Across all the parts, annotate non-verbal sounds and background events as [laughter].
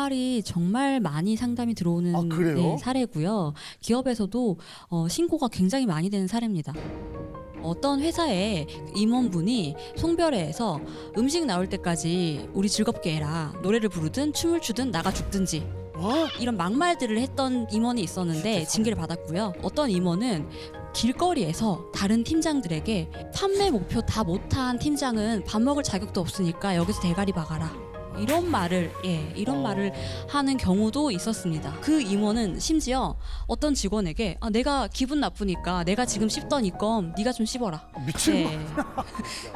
말이 정말 많이 상담이 들어오는 아, 그래요? 네, 사례고요. 기업에서도 어, 신고가 굉장히 많이 되는 사례입니다. 어떤 회사의 임원분이 송별회에서 음식 나올 때까지 우리 즐겁게 해라. 노래를 부르든 춤을 추든 나가 죽든지 어? 이런 막말들을 했던 임원이 있었는데 징계를 받았고요. 어떤 임원은 길거리에서 다른 팀장들에게 판매 목표 다 못한 팀장은 밥 먹을 자격도 없으니까 여기서 대가리 박아라. 이런 말을 예 이런 말을 하는 경우도 있었습니다. 그 임원은 심지어 어떤 직원에게 아, 내가 기분 나쁘니까 내가 지금 씹던 이껌 네가 좀 씹어라. 미친 거. 네.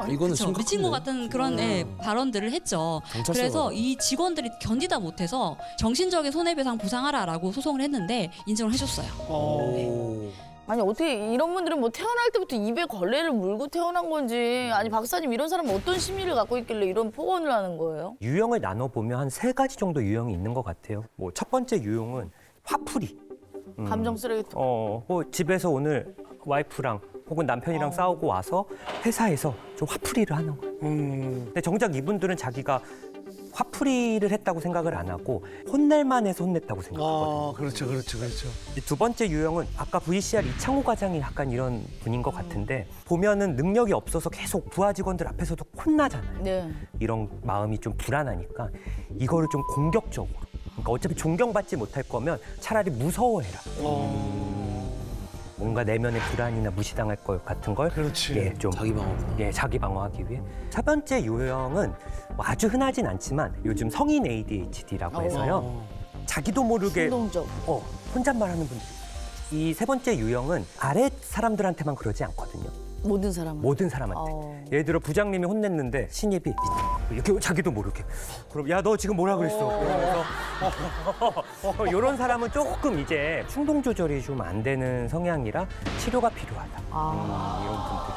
[laughs] 이거는 그쵸. 심각한데. 미친 것 같은 그런 예, 발언들을 했죠. 경찰서가 그래서 이 직원들이 견디다 못해서 정신적인 손해배상 보상하라라고 소송을 했는데 인정을 해줬어요. 어. 아니 어떻게 이런 분들은 뭐 태어날 때부터 입에 걸레를 물고 태어난 건지 아니 박사님 이런 사람은 어떤 심리를 갖고 있길래 이런 폭언을 하는 거예요? 유형을 나눠 보면 한 세 가지 정도 유형이 있는 것 같아요. 뭐 첫 번째 유형은 화풀이. 음, 감정 쓰레기통. 어, 뭐 집에서 오늘 와이프랑 혹은 남편이랑 싸우고 와서 회사에서 좀 화풀이를 하는 거예요. 음. 근데 정작 이분들은 자기가 화풀이를 했다고 생각을 안 하고 혼낼만 해서 혼냈다고 생각하거든요. 아, 그렇죠, 그렇죠, 그렇죠. 이두 번째 유형은 아까 VCR 이창호 과장이 약간 이런 분인 것 같은데 보면은 능력이 없어서 계속 부하 직원들 앞에서도 혼나잖아요. 네. 이런 마음이 좀 불안하니까 이거를 좀 공격적으로 그러니까 어차피 존경받지 못할 거면 차라리 무서워해라 뭔가 내면의 불안이나 무시당할 것 같은 걸 그렇지. 예, 좀 자기 방어구나. 예, 자기 방어하기 위해 세 번째 유형은 뭐 아주 흔하진 않지만 요즘 성인 ADHD라고 해서요 어. 자기도 모르게 충동적. 어, 혼잣말하는 분들 이 세 번째 유형은 아래 사람들한테만 그러지 않거든요 모든 사람은. 모든 사람한테 어. 예를 들어 부장님이 혼냈는데 신입이 이렇게 자기도 모르게 그럼 야 너 지금 뭐라 그랬어 그러면서 [laughs] 이런 사람은 조금 이제 충동 조절이 좀 안 되는 성향이라 치료가 필요하다 아. 이런 분들